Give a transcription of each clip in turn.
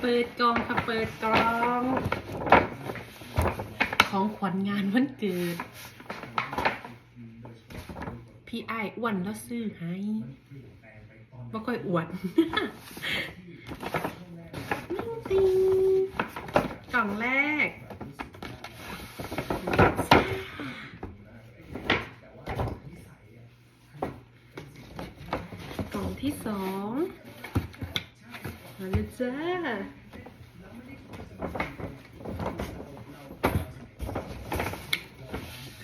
เปิดกล่องค่ะเปิดกล่อง ของขวัญงานวันเกิด พี่ไอ้อ้วนแล้วซื้อให้บ่ค่อยอวดติ๊งกล่องแรก กล่องที่สอง มาเลยจ้า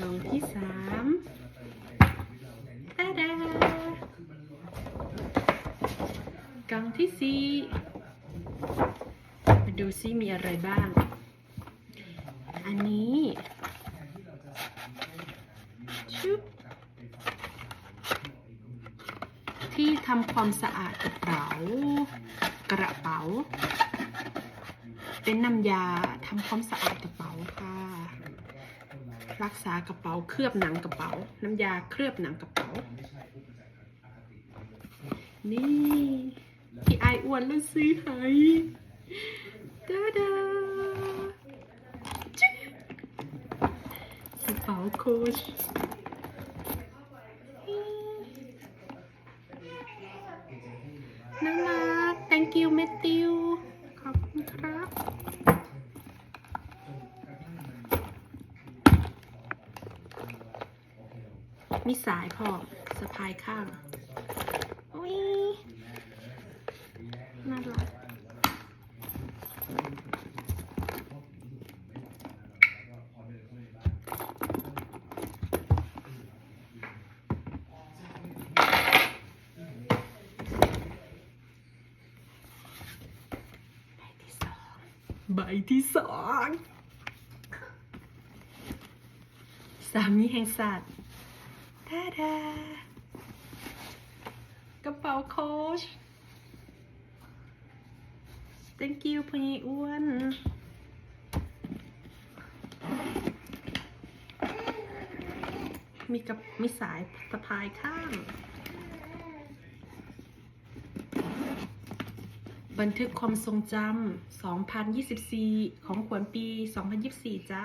ล่องที่สามตาดากล่องที่สี่มาดูซิมีอะไรบ้าง อันนี้ชุบที่ทำความสะอาดกระเป๋า เป๋าเป็นน้ำยาทำความสะอาดกระเป๋าค่ะ รักษากระเป๋าเคลือบหนังกระเป๋า น้ำยาเคลือบหนังกระเป๋า นี่พี่ไออ้วนแล้วซื้อให้ดาดากระเป๋าโคช น่ารัก thank you แมตติว ขอบคุณครับ มีสายพอสะพายข้างอุ้ยน่ารักใบที่สอง สามีแห่งสัตว์ ทาดากระเป๋าโค้ช thank you พญีอ้วนมีกับมีสายสะพายข้าง บันทึกความทรงจำ 2024 ของขวัญปี 2024 จ้า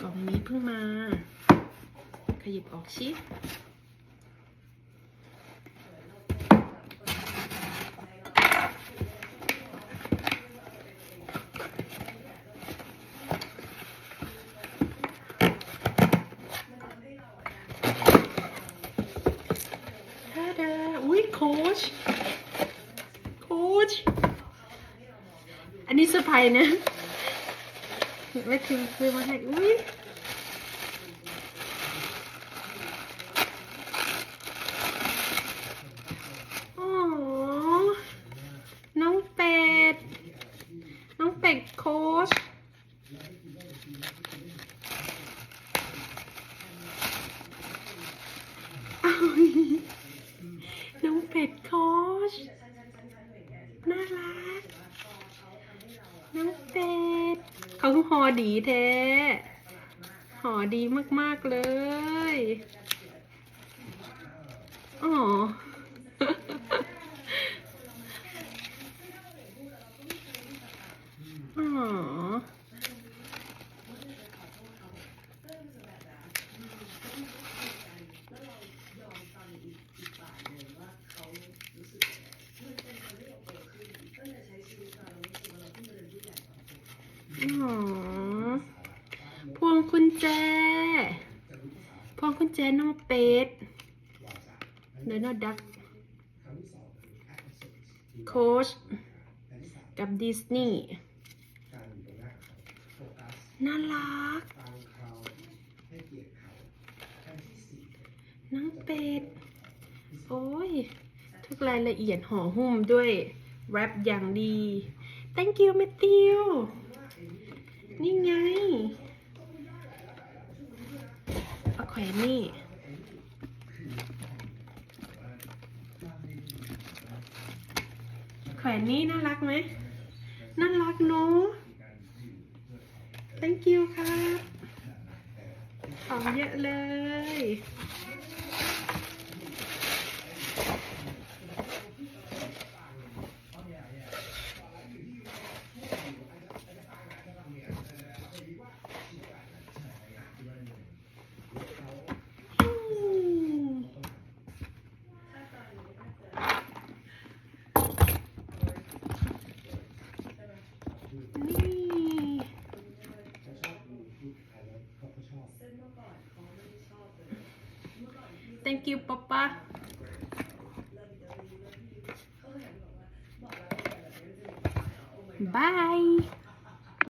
กล่องนี้เพิ่งมา ขยิบออกชิทาดาอุ้ยโคชโคชอันนี้เซอร์ไพรส์นะ แม่ทิมซื้อมาให้อุ้ย โอ้น้องเป็ด น้องเป็ดโค้ช อ้าวน้องเป็ดโค้ช น่ารัก น้องเป็ด เขาคือหอ ดีแท้หอดีมาก ๆ เลย อ๋ออ อ๋อ พวงกุญแจ พวงกุญแจน้องเป็ดเดนอดักโค้ชกับดิสนีย์น่ารักน้องเป็ด โอ้ย ทุกรายละเอียดห่อหุ้มด้วยแรปอย่างดี thank you แมตติวนี่ไง แขวนนี่แขวนนี่น่ารักไหมน่ารักเนาะ thank you ครับของเยอะเลย thank you ป๊าป๊า bye